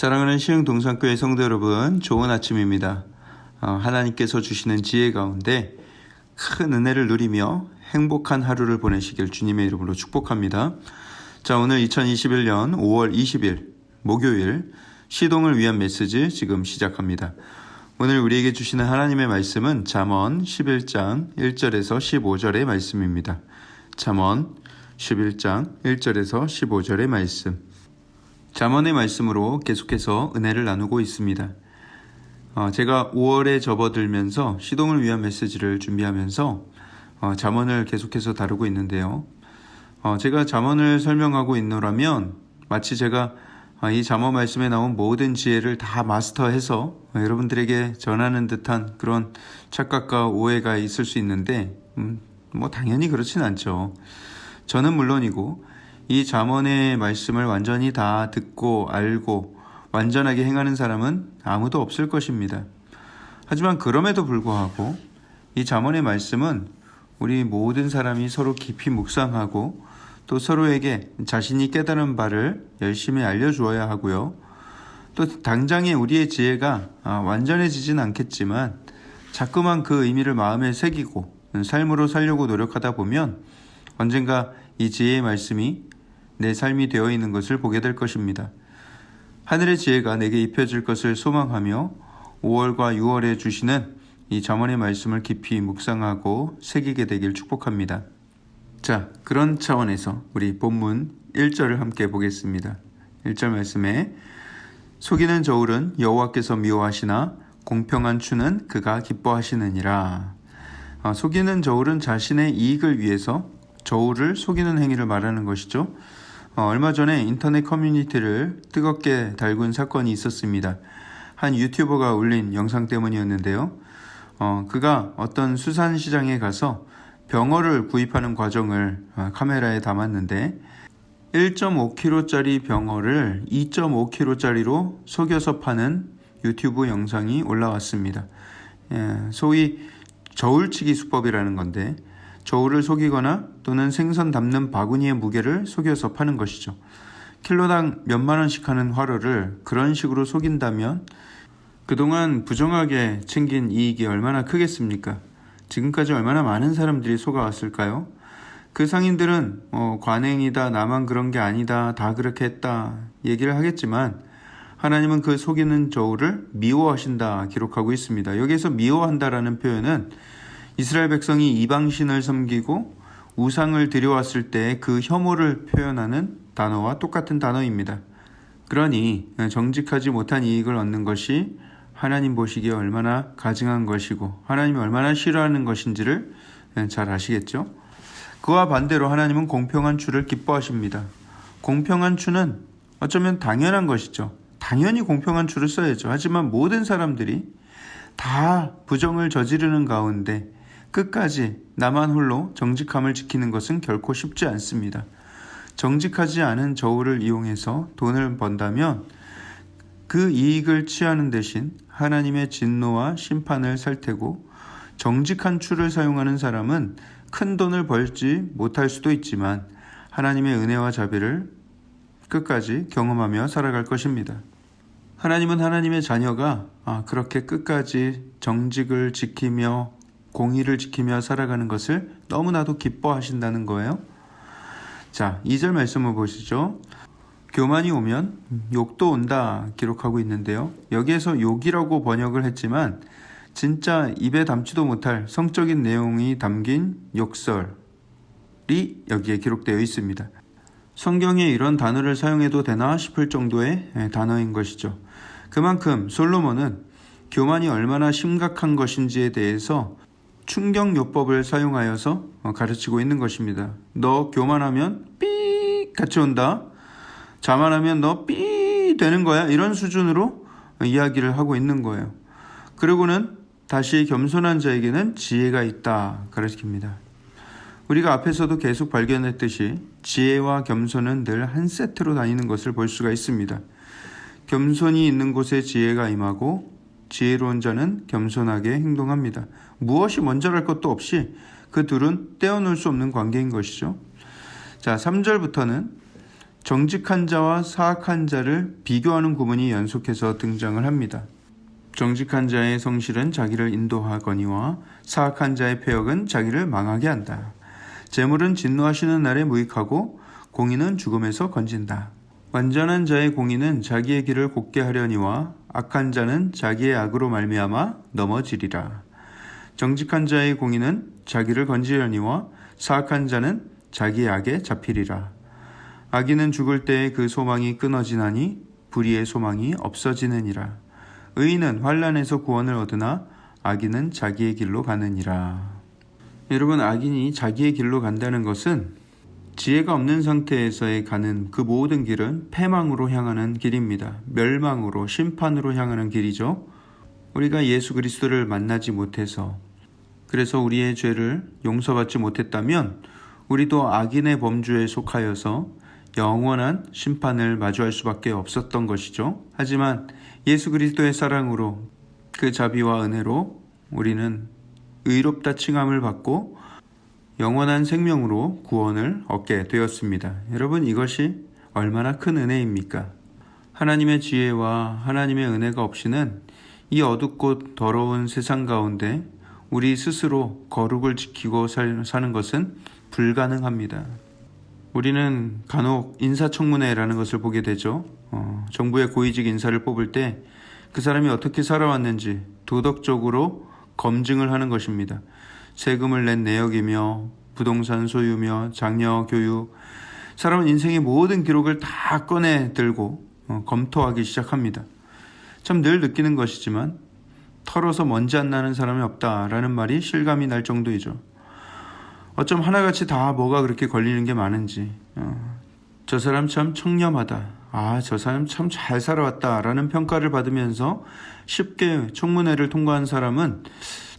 사랑하는 시흥 동산교회 성도 여러분, 좋은 아침입니다. 어, 하나님께서 주시는 지혜 가운데 큰 은혜를 누리며 행복한 하루를 보내시길 주님의 이름으로 축복합니다. 자, 오늘 2021년 5월 20일 목요일 시동을 위한 메시지 지금 시작합니다. 오늘 우리에게 주시는 하나님의 말씀은 잠언 11장 1절에서 15절의 말씀입니다. 잠언 11장 1절에서 15절의 말씀. 잠언의 말씀으로 계속해서 은혜를 나누고 있습니다. 어, 제가 5월에 접어들면서 시동을 위한 메시지를 준비하면서 어, 잠언을 계속해서 다루고 있는데요. 어, 제가 잠언을 설명하고 있노라면 마치 제가 아, 이 잠언 말씀에 나온 모든 지혜를 다 마스터해서 여러분들에게 전하는 듯한 그런 착각과 오해가 있을 수 있는데 음, 뭐 당연히 그렇진 않죠. 저는 물론이고 이 잠언의 말씀을 완전히 다 듣고 알고 완전하게 행하는 사람은 아무도 없을 것입니다. 하지만 그럼에도 불구하고 이 잠언의 말씀은 우리 모든 사람이 서로 깊이 묵상하고 또 서로에게 자신이 깨달은 바를 열심히 알려주어야 하고요. 또 당장에 우리의 지혜가 아, 완전해지진 않겠지만 자꾸만 그 의미를 마음에 새기고 삶으로 살려고 노력하다 보면 언젠가 이 지혜의 말씀이 내 삶이 되어 있는 것을 보게 될 것입니다. 하늘의 지혜가 내게 입혀질 것을 소망하며 5월과 6월에 주시는 이 잠언의 말씀을 깊이 묵상하고 새기게 되길 축복합니다. 자, 그런 차원에서 우리 본문 1절을 함께 보겠습니다. 1절 말씀에 속이는 저울은 여호와께서 미워하시나 공평한 추는 그가 기뻐하시느니라. 아, 속이는 저울은 자신의 이익을 위해서 저울을 속이는 행위를 말하는 것이죠. 어, 얼마 전에 인터넷 커뮤니티를 뜨겁게 달군 사건이 있었습니다. 한 유튜버가 올린 영상 때문이었는데요. 어, 그가 어떤 수산시장에 가서 병어를 구입하는 과정을 어, 카메라에 담았는데 1.5kg짜리 병어를 2.5kg짜리로 속여서 파는 유튜브 영상이 올라왔습니다. 예, 소위 저울치기 수법이라는 건데 저울을 속이거나 또는 생선 담는 바구니의 무게를 속여서 파는 것이죠. 킬로당 몇만 원씩 하는 화로를 그런 식으로 속인다면 그동안 부정하게 챙긴 이익이 얼마나 크겠습니까? 지금까지 얼마나 많은 사람들이 속아왔을까요? 그 상인들은 어, 관행이다, 나만 그런 게 아니다, 다 그렇게 했다 얘기를 하겠지만 하나님은 그 속이는 저울을 미워하신다 기록하고 있습니다. 여기에서 미워한다라는 표현은 이스라엘 백성이 이방신을 섬기고 우상을 들여왔을 때 그 혐오를 표현하는 단어와 똑같은 단어입니다. 그러니 정직하지 못한 이익을 얻는 것이 하나님 보시기에 얼마나 가증한 것이고 하나님이 얼마나 싫어하는 것인지를 잘 아시겠죠? 그와 반대로 하나님은 공평한 추를 기뻐하십니다. 공평한 추는 어쩌면 당연한 것이죠. 당연히 공평한 추를 써야죠. 하지만 모든 사람들이 다 부정을 저지르는 가운데 끝까지 나만 홀로 정직함을 지키는 것은 결코 쉽지 않습니다. 정직하지 않은 저울을 이용해서 돈을 번다면 그 이익을 취하는 대신 하나님의 진노와 심판을 살 테고 정직한 추를 사용하는 사람은 큰 돈을 벌지 못할 수도 있지만 하나님의 은혜와 자비를 끝까지 경험하며 살아갈 것입니다. 하나님은 하나님의 자녀가 아, 그렇게 끝까지 정직을 지키며 공의를 지키며 살아가는 것을 너무나도 기뻐하신다는 거예요. 자, 2절 말씀을 보시죠. 교만이 오면 욕도 온다 기록하고 있는데요. 여기에서 욕이라고 번역을 했지만 진짜 입에 담지도 못할 성적인 내용이 담긴 욕설이 여기에 기록되어 있습니다. 성경에 이런 단어를 사용해도 되나 싶을 정도의 단어인 것이죠. 그만큼 솔로몬은 교만이 얼마나 심각한 것인지에 대해서 충격요법을 사용하여서 가르치고 있는 것입니다. 너 교만하면 삐 같이 온다. 자만하면 너 삐 되는 거야. 이런 수준으로 이야기를 하고 있는 거예요. 그리고는 다시 겸손한 자에게는 지혜가 있다 가르칩니다. 우리가 앞에서도 계속 발견했듯이 지혜와 겸손은 늘 한 세트로 다니는 것을 볼 수가 있습니다. 겸손이 있는 곳에 지혜가 임하고 지혜로운 자는 겸손하게 행동합니다. 무엇이 먼저랄 것도 없이 그 둘은 떼어놓을 수 없는 관계인 것이죠. 자, 3절부터는 정직한 자와 사악한 자를 비교하는 구문이 연속해서 등장을 합니다. 정직한 자의 성실은 자기를 인도하거니와 사악한 자의 폐역은 자기를 망하게 한다. 재물은 진노하시는 날에 무익하고 공의는 죽음에서 건진다. 완전한 자의 공의는 자기의 길을 곱게 하려니와 악한 자는 자기의 악으로 말미암아 넘어지리라. 정직한 자의 공의는 자기를 건지려니와 사악한 자는 자기의 악에 잡히리라. 악인은 죽을 때에 그 소망이 끊어지나니 불의의 소망이 없어지느니라. 의인은 환란에서 구원을 얻으나 악인은 자기의 길로 가느니라. 여러분 악인이 자기의 길로 간다는 것은 지혜가 없는 상태에서의 가는 그 모든 길은 패망으로 향하는 길입니다. 멸망으로 심판으로 향하는 길이죠. 우리가 예수 그리스도를 만나지 못해서 그래서 우리의 죄를 용서받지 못했다면 우리도 악인의 범주에 속하여서 영원한 심판을 마주할 수밖에 없었던 것이죠. 하지만 예수 그리스도의 사랑으로 그 자비와 은혜로 우리는 의롭다 칭함을 받고 영원한 생명으로 구원을 얻게 되었습니다. 여러분 이것이 얼마나 큰 은혜입니까? 하나님의 지혜와 하나님의 은혜가 없이는 이 어둡고 더러운 세상 가운데 우리 스스로 거룩을 지키고 사는 것은 불가능합니다. 우리는 간혹 인사청문회라는 것을 보게 되죠. 어, 정부의 고위직 인사를 뽑을 때 그 사람이 어떻게 살아왔는지 도덕적으로 검증을 하는 것입니다. 세금을 낸 내역이며 부동산 소유며 장려 교육 사람은 인생의 모든 기록을 다 꺼내 들고 어, 검토하기 시작합니다. 참 늘 느끼는 것이지만 털어서 먼지 안 나는 사람이 없다라는 말이 실감이 날 정도이죠. 어쩜 하나같이 다 뭐가 그렇게 걸리는 게 많은지 어, 저 사람 참 청렴하다. 아, 저 사람 참 잘 살아왔다라는 평가를 받으면서 쉽게 청문회를 통과한 사람은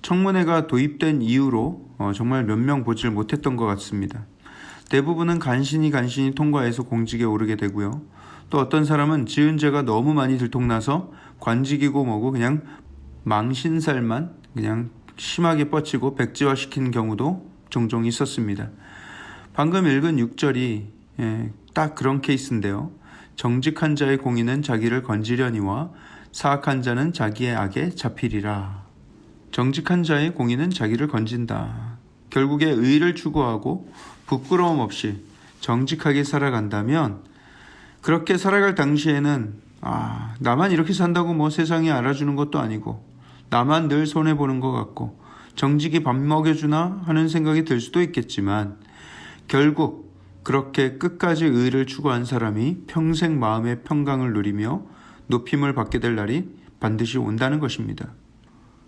청문회가 도입된 이후로 어, 정말 몇 명 보지를 못했던 것 같습니다. 대부분은 간신히 간신히 통과해서 공직에 오르게 되고요. 또 어떤 사람은 지은 죄가 너무 많이 들통나서 관직이고 뭐고 그냥 망신살만 그냥 심하게 뻗치고 백지화시킨 경우도 종종 있었습니다. 방금 읽은 6절이 예, 딱 그런 케이스인데요. 정직한 자의 공의는 자기를 건지려니와 사악한 자는 자기의 악에 잡히리라. 정직한 자의 공의는 자기를 건진다. 결국에 의를 추구하고 부끄러움 없이 정직하게 살아간다면 그렇게 살아갈 당시에는 아, 나만 이렇게 산다고 뭐 세상이 알아주는 것도 아니고 나만 늘 손해 보는 것 같고 정직이 밥 먹여주나 하는 생각이 들 수도 있겠지만 결국 그렇게 끝까지 의를 추구한 사람이 평생 마음의 평강을 누리며 높임을 받게 될 날이 반드시 온다는 것입니다.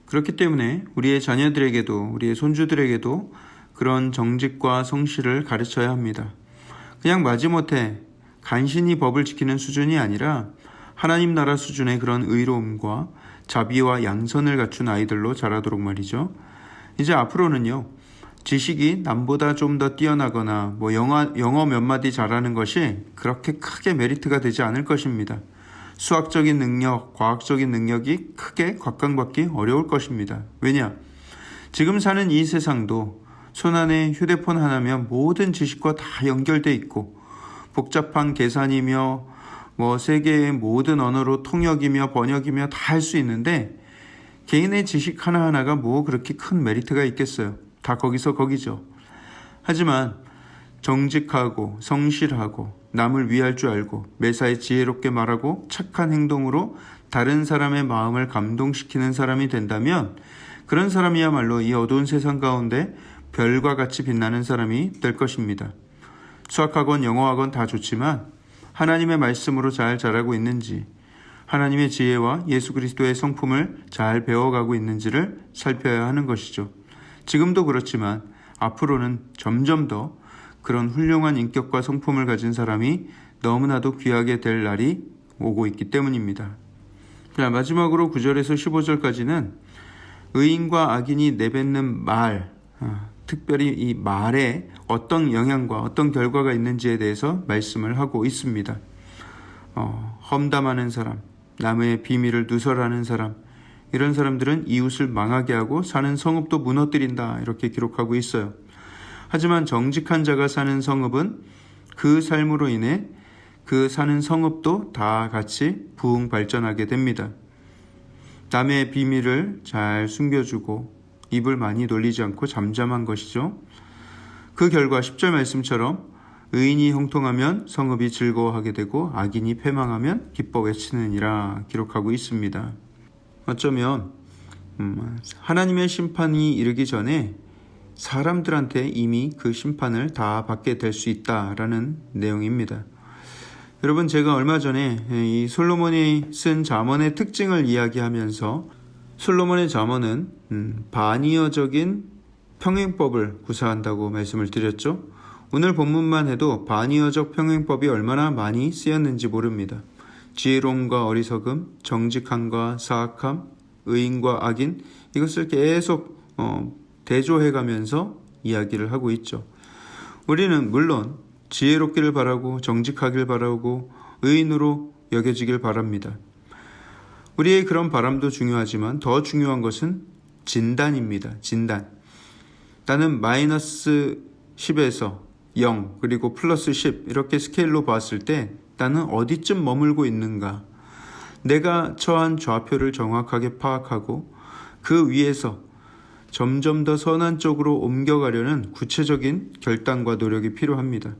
그렇기 때문에 우리의 자녀들에게도 우리의 손주들에게도 그런 정직과 성실을 가르쳐야 합니다. 그냥 마지못해 간신히 법을 지키는 수준이 아니라 하나님 나라 수준의 그런 의로움과 자비와 양선을 갖춘 아이들로 자라도록 말이죠. 이제 앞으로는요. 지식이 남보다 좀 더 뛰어나거나 뭐 영어, 영어 몇 마디 잘하는 것이 그렇게 크게 메리트가 되지 않을 것입니다. 수학적인 능력, 과학적인 능력이 크게 곽강받기 어려울 것입니다. 왜냐? 지금 사는 이 세상도 손안에 휴대폰 하나면 모든 지식과 다 연결돼 있고 복잡한 계산이며 뭐 세계의 모든 언어로 통역이며 번역이며 다 할 수 있는데 개인의 지식 하나하나가 뭐 그렇게 큰 메리트가 있겠어요. 다 거기서 거기죠. 하지만 정직하고 성실하고 남을 위할 줄 알고 매사에 지혜롭게 말하고 착한 행동으로 다른 사람의 마음을 감동시키는 사람이 된다면 그런 사람이야말로 이 어두운 세상 가운데 별과 같이 빛나는 사람이 될 것입니다. 수학학원, 영어학원 다 좋지만 하나님의 말씀으로 잘 자라고 있는지 하나님의 지혜와 예수 그리스도의 성품을 잘 배워가고 있는지를 살펴야 하는 것이죠. 지금도 그렇지만 앞으로는 점점 더 그런 훌륭한 인격과 성품을 가진 사람이 너무나도 귀하게 될 날이 오고 있기 때문입니다. 자, 마지막으로 9절에서 15절까지는 의인과 악인이 내뱉는 말, 아, 특별히 이 말에 어떤 영향과 어떤 결과가 있는지에 대해서 말씀을 하고 있습니다. 어, 험담하는 사람, 남의 비밀을 누설하는 사람, 이런 사람들은 이웃을 망하게 하고 사는 성읍도 무너뜨린다. 이렇게 기록하고 있어요. 하지만 정직한 자가 사는 성읍은 그 삶으로 인해 그 사는 성읍도 다 같이 부흥 발전하게 됩니다. 남의 비밀을 잘 숨겨주고 입을 많이 돌리지 않고 잠잠한 것이죠. 그 결과 10절 말씀처럼 의인이 형통하면 성읍이 즐거워하게 되고 악인이 패망하면 기뻐 외치느니라 기록하고 있습니다. 어쩌면 음, 하나님의 심판이 이르기 전에 사람들한테 이미 그 심판을 다 받게 될 수 있다라는 내용입니다. 여러분 제가 얼마 전에 이 솔로몬이 쓴 잠언의 특징을 이야기하면서 솔로몬의 잠언은 음, 반이어적인 평행법을 구사한다고 말씀을 드렸죠. 오늘 본문만 해도 반이어적 평행법이 얼마나 많이 쓰였는지 모릅니다. 지혜로움과 어리석음, 정직함과 사악함, 의인과 악인 이것을 계속 어, 대조해 가면서 이야기를 하고 있죠. 우리는 물론 지혜롭기를 바라고 정직하길 바라고 의인으로 여겨지길 바랍니다. 우리의 그런 바람도 중요하지만 더 중요한 것은 진단입니다. 진단. 나는 마이너스 10에서 0 그리고 플러스 10 이렇게 스케일로 봤을 때 나는 어디쯤 머물고 있는가? 내가 처한 좌표를 정확하게 파악하고 그 위에서 점점 더 선한 쪽으로 옮겨가려는 구체적인 결단과 노력이 필요합니다.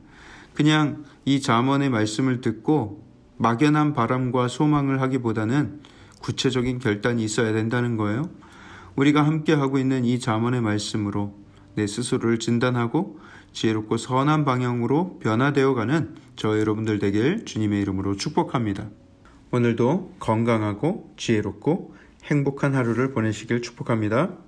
그냥 이 잠언의 말씀을 듣고 막연한 바람과 소망을 하기보다는 구체적인 결단이 있어야 된다는 거예요. 우리가 함께 하고 있는 이 잠언의 말씀으로 내 스스로를 진단하고 지혜롭고 선한 방향으로 변화되어가는 저 여러분들 되길 주님의 이름으로 축복합니다. 오늘도 건강하고 지혜롭고 행복한 하루를 보내시길 축복합니다.